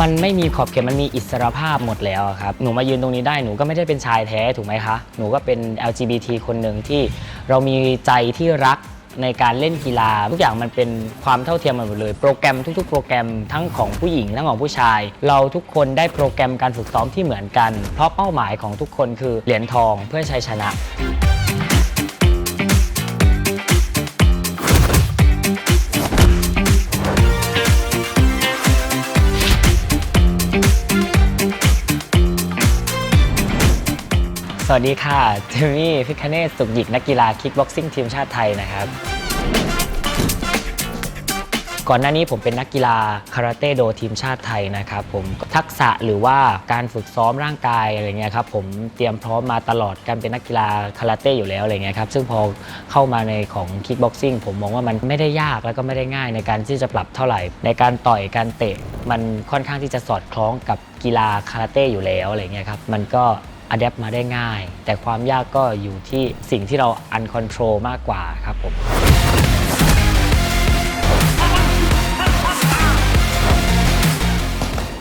มันไม่มีขอบเขตมันมีอิสรภาพหมดแล้วครับ หนูมายืนตรงนี้ได้หนูก็ไม่ได้เป็นชายแท้ถูกไหมคะ หนูก็เป็น LGBT คนหนึ่งที่เรามีใจที่รักในการเล่นกีฬา ทุกอย่างมันเป็นความเท่าเทียมกันหมดเลย โปรแกรมทุก ๆ โปรแกรมทั้งของผู้หญิงทั้งของผู้ชาย เราทุกคนได้โปรแกรมการฝึกซ้อมที่เหมือนกัน เพราะเป้าหมายของทุกคนคือเหรียญทองเพื่อชัยชนะ สวัสดีค่ะเจมี่พิคเนตสุขหยิกนักกีฬาคิกบ็อกซิ่งทีมชาติไทยนะครับ ก่อนหน้านี้ผมเป็นนักกีฬาคาราเต้โดทีมชาติไทยนะครับผมทักษะหรือว่าการฝึกซ้อมร่างกายอะไรเงี้ยครับผมเตรียมพร้อมมาตลอดการเป็นนักกีฬาคาราเต้อยู่แล้วอะไรเงี้ยครับซึ่งพอเข้ามาในของคิกบ็อกซิ่งผมมองว่ามันไม่ได้ยากแล้วก็ไม่ได้ง่ายในการที่จะปรับเท่าไหร่ ในการต่อยการเตะ มันค่อนข้างที่จะสอดคล้องกับกีฬาคาราเต้อยู่แล้วอะไรเงี้ยครับมันก็ อัดแอปมาได้ง่าย แต่ความยากก็อยู่ที่สิ่งที่เราอันคอนโทรลมากกว่าครับผม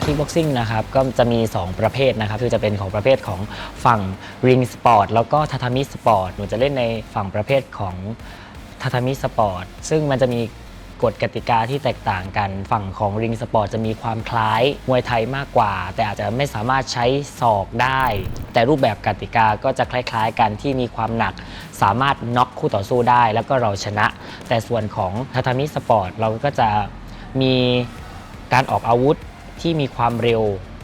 คิกบ็อกซิ่งนะครับก็จะมี 2 ประเภทนะครับคือจะเป็นของประเภทของฝั่งริงสปอร์ตแล้วก็ทาทามิสปอร์ตหนูจะเล่นในฝั่งประเภทของทาทามิสปอร์ตซึ่งมันจะมี กฎกติกาที่แตกต่างกัน ฝั่งของริงสปอร์ตจะมีความคล้ายมวยไทยมากกว่า แต่อาจจะไม่สามารถใช้ศอกได้ แต่รูปแบบกติกาก็จะคล้าย ๆ กันที่มีความหนัก สามารถน็อกคู่ต่อสู้ได้ แล้วก็เราชนะ แต่ส่วนของทาทามิสปอร์ตเราก็จะมีการออกอาวุธที่มีความเร็ว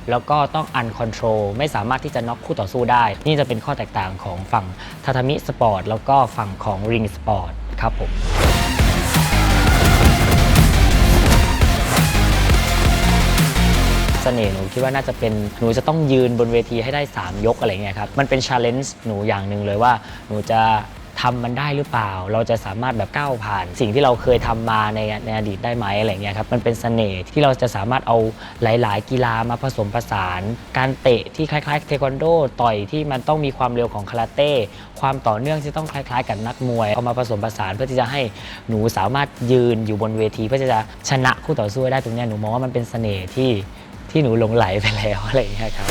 แล้วก็ต้องอันคอนโทรลไม่สามารถที่จะน็อกคู่ต่อสู้ได้ นี่จะเป็นข้อแตกต่างของฝั่งทาทามิสปอร์ตแล้วก็ฝั่งของริงสปอร์ตครับผม สน่ห์หนูคิดว่าน่าจะเป็นหนูจะต้องยืนบนเวทีให้ได้ 3 ยกอะไรเงี้ยครับมันเป็นชาเลนจ์หนูอย่างหนึ่งเลยว่า หนูจะทำมันได้หรือเปล่า เราจะสามารถแบบก้าวผ่าน สิ่งที่เราเคยทำมาในในอดีตได้ไหมอะไรเงี้ยครับมันเป็นเสน่ห์ที่เราจะสามารถเอาหลาย ๆ กีฬามาผสมผสาน การเตะที่คล้าย ๆ เทควันโด ต่อยที่มันต้องมีความเร็วของคาราเต้ความต่อเนื่องที่ต้องคล้าย ๆ กับนักมวย เอามาผสมผสานเพื่อที่จะให้หนูสามารถยืนอยู่บนเวที เพื่อที่จะชนะคู่ต่อสู้ได้ตรงเนี้ยหนูมองว่ามันเป็นเสน่ห์ที่ ที่หนูหลงไหลไปแล้วอะไรอย่างเงี้ยครับ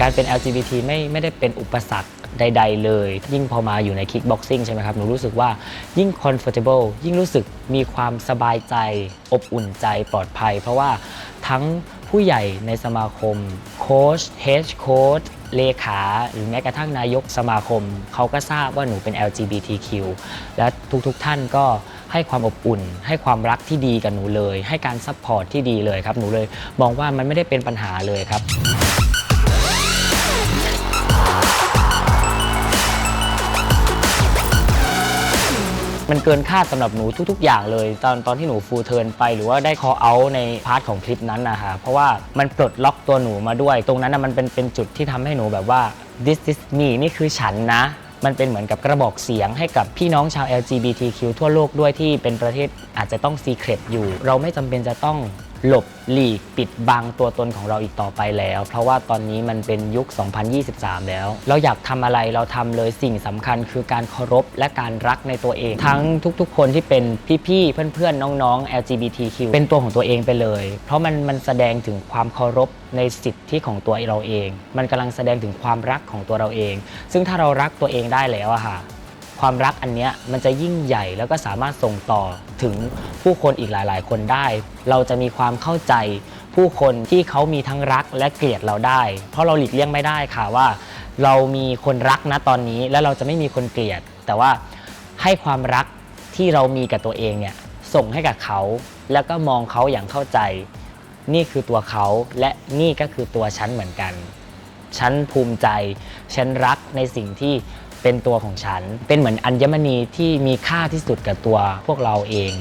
การเป็น LGBT ไม่ไม่ได้เป็นอุปสรรคใด ๆ เลย ยิ่งพอมาอยู่ในคิกบ็อกซิ่งใช่ไหมครับ หนูรู้สึกว่ายิ่ง comfortable ยิ่งรู้สึกมีความสบายใจ อบอุ่นใจปลอดภัย เพราะว่าทั้ง ผู้ใหญ่ในสมาคม โค้ชเฮดโค้ชเลขา หรือแม้กระทั่งนายกสมาคม เขาก็ทราบว่าหนูเป็น LGBTQ และทุกๆท่านก็ให้ความอบอุ่น ให้ความรักที่ดีกับหนูเลย ให้การซัพพอร์ตที่ดีเลยครับ หนูเลยมองว่ามันไม่ได้เป็นปัญหาเลยครับ มันเกินคาดสำหรับหนูทุก ๆ อย่างเลย ตอนตอนที่หนูฟูลเทิร์นไปหรือว่าได้คอเอาในพาร์ทของคลิปนั้นนะคะเพราะว่ามันปลดล็อกตัวหนูมาด้วย ตรงนั้นนะมันเป็นเป็นจุดที่ทำให้หนูแบบว่า this is me นี่คือฉันนะมันเป็นเหมือนกับกระบอกเสียงให้กับพี่น้องชาว LGBTQ ทั่วโลกด้วยที่เป็นประเทศอาจจะต้องซีเครตอยู่ เราไม่จำเป็นจะต้อง หลบหลีกปิดบังตัวตนของเราอีกต่อไปแล้ว เพราะว่าตอนนี้มันเป็นยุค 2023 แล้ว เราอยากทำอะไรเราทำเลยสิ่งสำคัญคือการเคารพและการรักในตัวเอง ทั้งทุกๆ คนที่เป็นพี่ๆ เพื่อนๆ น้องๆ LGBTQ เป็นตัวของตัวเองไปเลย เพราะมันมันแสดงถึงความเคารพในสิทธิของตัวเราเอง มันกำลังแสดงถึงความรักของตัวเราเอง ซึ่งถ้าเรารักตัวเองได้แล้วอะค่ะ ความรักอันเนี้ยมันจะยิ่งใหญ่แล้วก็สามารถส่งต่อถึงผู้คนอีกหลาย ๆ คนได้ เราจะมีความเข้าใจผู้คนที่เขามีทั้งรักและเกลียดเราได้ เพราะเราหลีกเลี่ยงไม่ได้ค่ะว่า เรามีคนรักนะตอนนี้แล้วเราจะไม่มีคนเกลียด แต่ว่าให้ความรักที่เรามีกับตัวเองเนี่ยส่งให้กับเขา แล้วก็มองเขาอย่างเข้าใจ นี่คือตัวเขาและนี่ก็คือตัวฉันเหมือนกัน ฉันภูมิใจ ฉันรักในสิ่งที่ เป็นตัวของฉัน เป็นเหมือนอัญมณีที่มีค่าที่สุดกับตัวพวกเราเอง